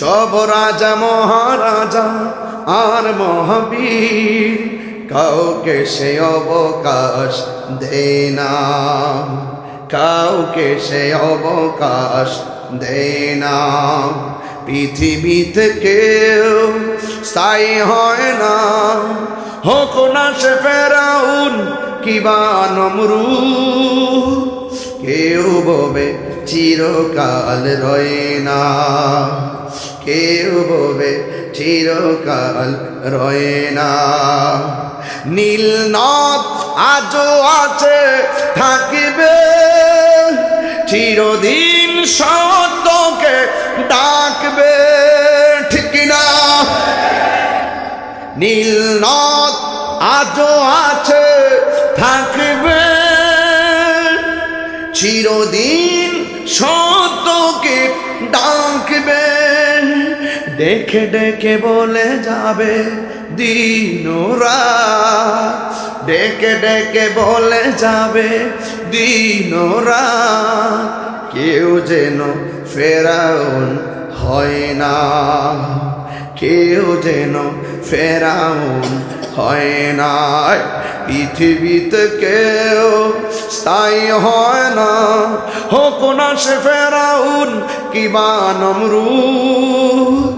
সব রাজা মহারাজা আর মহাবীর, কাউকে সে অবকাশ দেয় না। কাউকে সে অবকাশ দেয় না। পৃথিবীতে কেউ স্থায়ী হয় না। হোক না সে ফেরাউন কিবা নমরু কেউ ববে চিরকাল রয়ে না। কেউ ববে চিরকাল রয়ে না। নীল নদ আজও আছে, থাকিবে। চিরদিন সত্যকে ডাকবে, ঠিক না? নীল নদ আজও আছে, থাকবে। চিরদিন সত্যকে ডাকবে। ডেকে ডেকে বলে যাবে দিন ডেকে ডেকে বলে যাবে দিন কেউ যেন ফেরাউন হয় না। কেউ যেন ফেরাউন হয় না। পৃথিবীতে কেউ স্থায়ী হয় না। হোক না সে ফেরাউন কিবা নমরু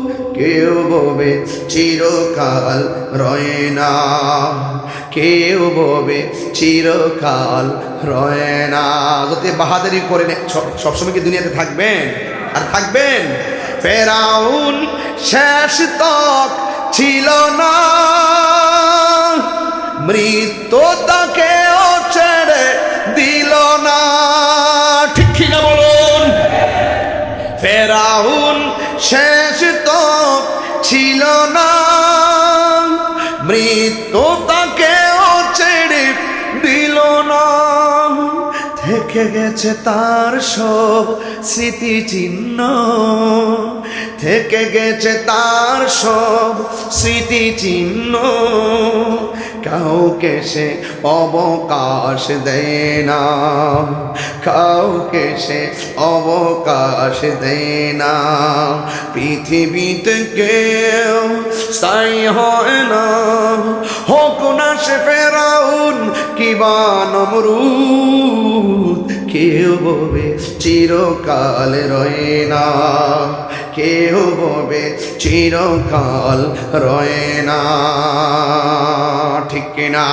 কেউ ববে চিরকাল রয়ে না। কেউ ববে চিরকাল রয়ে না। যদি বাহাদারি করে নে- সব- সবসময় কি দুনিয়াতে থাকবেন? আর থাকবেন? ফেরাউন শেষ তক ছিল না। মৃত্যু না মৃত্যু তাকেও ছেড়ে দিল না। থেকে গেছে তার সব স্মৃতিচিহ্ন। থেকে গেছে তার সব স্মৃতিচিহ্ন। কাউকে সে অবকাশ দেয় না কাউকে সে অবকাশ দেয় না পৃথিবীতে কেউ স্থায়ী হয় না হোক না সে ফেরাউন কিবা নমরুদ কেউ ববে চিরকাল রয়ে না কেউ হবে চিরকাল রয়ে না ঠিক না